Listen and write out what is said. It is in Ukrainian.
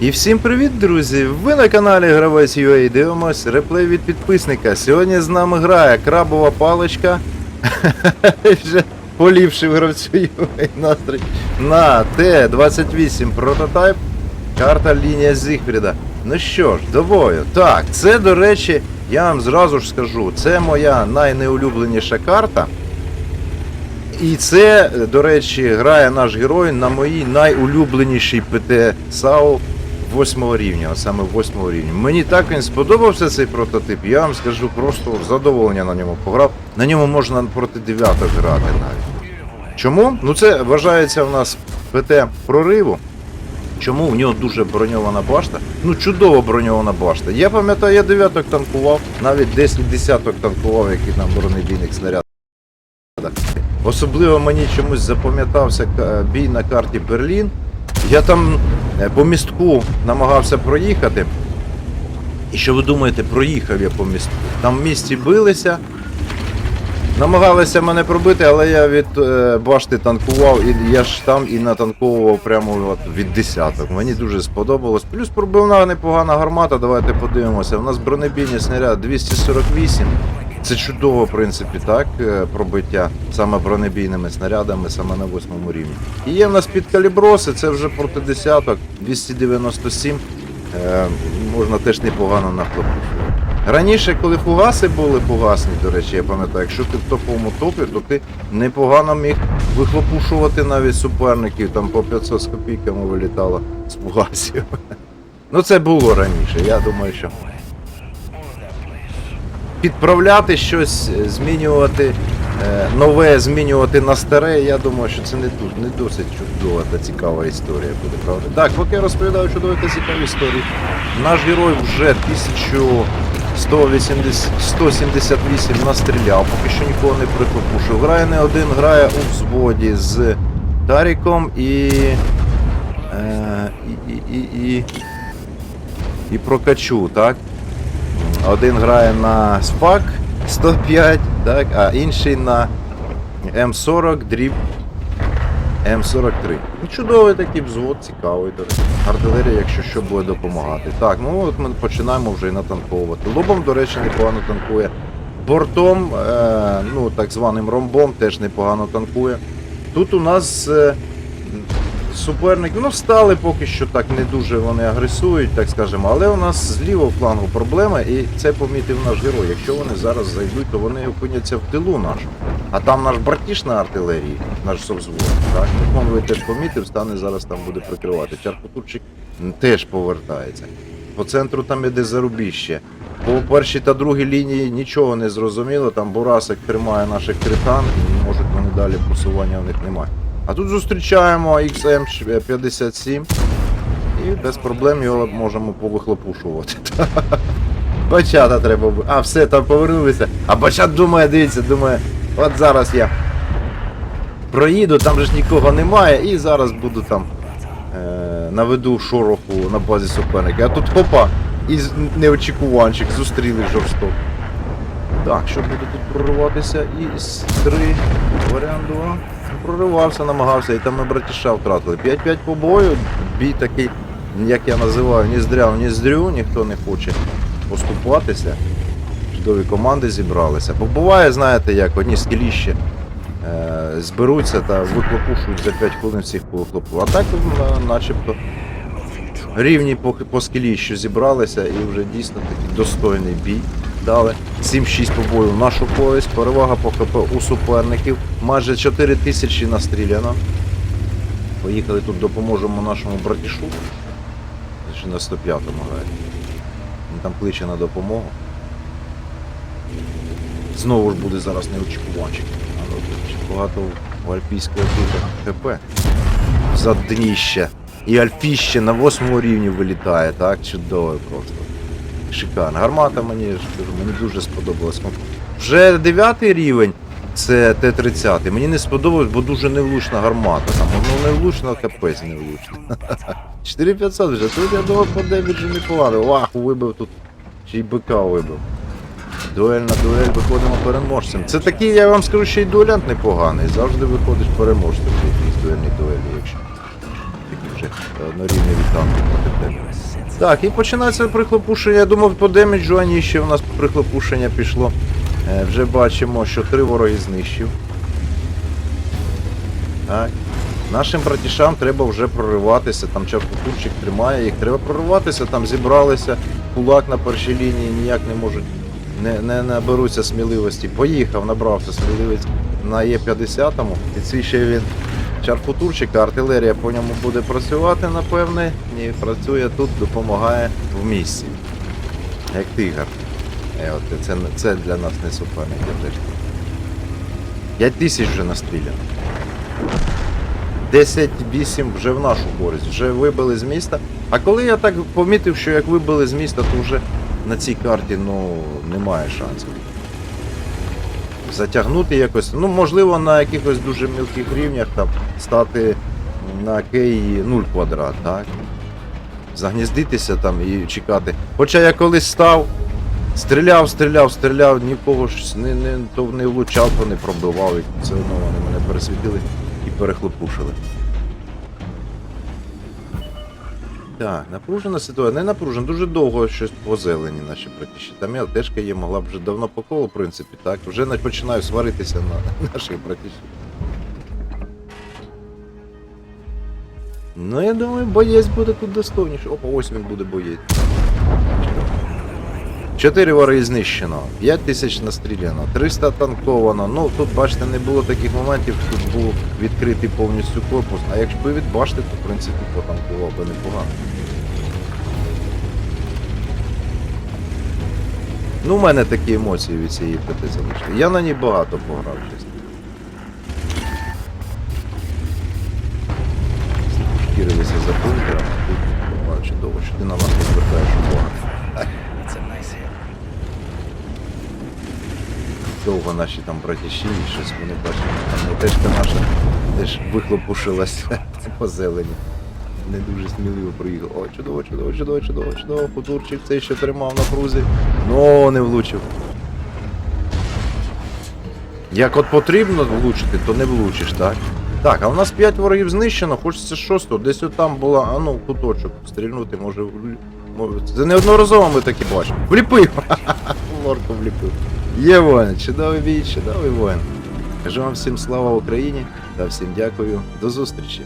І всім привіт, друзі! Ви на каналі Гравець UA дивимось реплей від підписника. Сьогодні з нами грає крабова паличка. Вже поліпшив гравцю UA настрій. На Т-28 прототайп. Карта лінія Зігфріда. Ну що ж, до. Так, це, до речі, я вам зразу ж скажу, це моя найнеулюбленіша карта. І це, до речі, грає наш герой на моїй найулюбленішій ПТ САУ 8 рівня, а саме 8 рівня. Мені так він сподобався цей прототип, я вам скажу просто задоволення на ньому пограв. На ньому можна проти дев'яток грати навіть. Чому? Ну це вважається в нас ПТ прориву. Чому в нього дуже броньована башта? Ну, чудово броньована башта. Я пам'ятаю, я дев'яток танкував, навіть 10 десяток танкував, який там бронебійник снаряд. Особливо мені чомусь запам'ятався е, бій на карті Берлін. Я там е, по містку намагався проїхати. І що ви думаєте, проїхав я по містку? Там в місті билися, намагалися мене пробити, але я від е, башти танкував, і я ж там і натанковував прямо от від десяток. Мені дуже сподобалось. Плюс пробивна непогана гармата, давайте подивимося. У нас бронебійні снаряд 248. Це чудово, в принципі, так, е, пробиття саме бронебійними снарядами, саме на восьмому рівні. І є в нас підкаліброси, це вже проти десяток, 297. Е, можна теж непогано нахлопушувати. Раніше, коли фугаси були фугасні, до речі, я пам'ятаю, якщо ти в топовому топі, то ти непогано міг вихлопушувати навіть суперників, там по 500 з копійками вилітало з фугасів. Ну це було раніше, я думаю, що підправляти щось, е, змінювати е, нове, змінювати на старе, я думаю, що це не, не досить чудова та цікава історія буде, правда? Так, поки я розповідаю чудові та цікаві історії, наш герой вже 1180, 178 настріляв, поки що нікого не прихлопушив. Грає не один, грає у взводі з Таріком і. Е, і, і, і, і, і Прокачу, так? Один грає на SPAC 105, так, а інший на М40 дріб М43. Ну, чудовий такий взвод, цікавий. Артилерія, якщо що, буде допомагати. Так, ну от ми починаємо вже і натанковувати. Лобом, до речі, непогано танкує. Бортом, е, ну так званим ромбом, теж непогано танкує. Тут у нас е, суперники, ну встали поки що так не дуже вони агресують, так скажемо, але у нас з лівого флангу проблема, і це помітив наш герой. Якщо вони зараз зайдуть, то вони опиняться в тилу нашому. А там наш братіш на артилерії, наш совзвод, так? Конвой теж помітив, стане зараз там буде прикривати. Чаркотурчик теж повертається. По центру там іде зарубіще. По першій та другій лінії нічого не зрозуміло, там Бурасик тримає наших критан, і можуть вони далі просування в них немає. А тут зустрічаємо XM57 і без проблем його можемо повихлопушувати. Бачата треба. А, все, там повернулися. А бачат думає, дивіться, думає, от зараз я проїду, там же ж нікого немає, і зараз буду там е, наведу шороху на базі суперника. А тут хопа, і неочікуванчик зустріли жорстоко. Так, що буде тут прориватися? І з 3 варіант 2. Проривався, намагався, і там ми братіша втратили. 5-5 по бою, бій такий, як я називаю, ні здряв, ні здрю, ніхто не хоче поступатися. Чудові команди зібралися. Бо буває, знаєте, як одні скеліщі е, зберуться та вихлопушують за 5 хвилин всіх повихлопу. А так начебто рівні по, по скеліщу зібралися і вже дійсно такий достойний бій дали. 7-6 побою в нашу користь, перевага по ХП у суперників. Майже 4 тисячі настріляно. Поїхали тут, допоможемо нашому братішу. Ще на 105-му грає. Він там кличе на допомогу. Знову ж буде зараз неочікуванчик. Багато у альпійського тут ХП. За дніще. І альфіще на восьмому рівні вилітає, так? Чудово просто. Шикарно. Гармата мені кажу, мені дуже сподобалась. Вже дев'ятий рівень це Т-30. Мені не сподобалось, бо дуже невлучна гармата. Там ну невлучно, капець невлучно. 4500 вже. Тут я думав, по деміджу непогано. Вах, вибив тут. Ще й бика вибив. Дуель на дуель виходимо переможцем. Це такий, я вам скажу, ще й дуелянт непоганий. Завжди виходиш переможцем в якійсь дуельній дуелі, якщо. Інших е, однорівневі проти тебе. Так, і починається прихлопушення. Я думав, по демеджу, а ні, ще у нас прихлопушення пішло. Е, Вже бачимо, що три вороги знищив. Так. Нашим братішам треба вже прориватися, там Чаркутурчик тримає їх, треба прориватися, там зібралися, кулак на першій лінії ніяк не можуть, не, не наберуться сміливості. Поїхав, набрався сміливість на Е50-му, і цей ще він Чаркутурчика, артилерія по ньому буде працювати, напевне. Ні, працює тут, допомагає в місці. Як тигр. Е, от, це, це для нас не суперник, я теж. 5 тисяч вже настріляно. 10-8 вже в нашу користь, вже вибили з міста. А коли я так помітив, що як вибили з міста, то вже на цій карті ну, немає шансів. Затягнути якось, ну можливо на якихось дуже мілких рівнях там стати на кей 0 квадрат, так? Загніздитися там і чекати. Хоча я колись став, стріляв, стріляв, стріляв, нікого ж не, не, то не влучав, то не пробивав, і все одно вони мене пересвітили і перехлопушили. Так, напружена ситуація. Не напружена, дуже довго щось по зелені наші братіші. Там я теж є, могла б вже давно по колу, в принципі, так. Вже починаю сваритися на наших братішів. Ну, я думаю, боєць буде тут достойніше. Опа, ось він буде боєць. Чотири вори знищено, 5 тисяч настріляно, 300 танковано. Ну тут бачите, не було таких моментів, тут був відкритий повністю корпус. А якщо би від башти, то в принципі потанкував би непогано. Ну, у мене такі емоції від цієї п'яти залишили. Я на ній багато пограв, чесно. Шкірилися за бункером, тут чудово, що ти на нас звертаєш увагу. Довго наші там братіші, і щось вони бачать. Там мотешка наша теж вихлопушилася по зелені. Не дуже сміливо приїхав. О, чудово, чудово, чудово, чудово, чудово. Худурчик цей що тримав на крузі. Ну, не влучив. Як от потрібно влучити, то не влучиш, так? Так, а у нас 5 ворогів знищено, хочеться шостого. Десь отам була, а ну, куточок стрільнути, може. може, Це неодноразово ми такі бачимо. Вліпив! Лорку вліпив. Є воїн, чудовий бій, чудовий воїн. Кажу вам всім слава Україні та всім дякую. До зустрічі.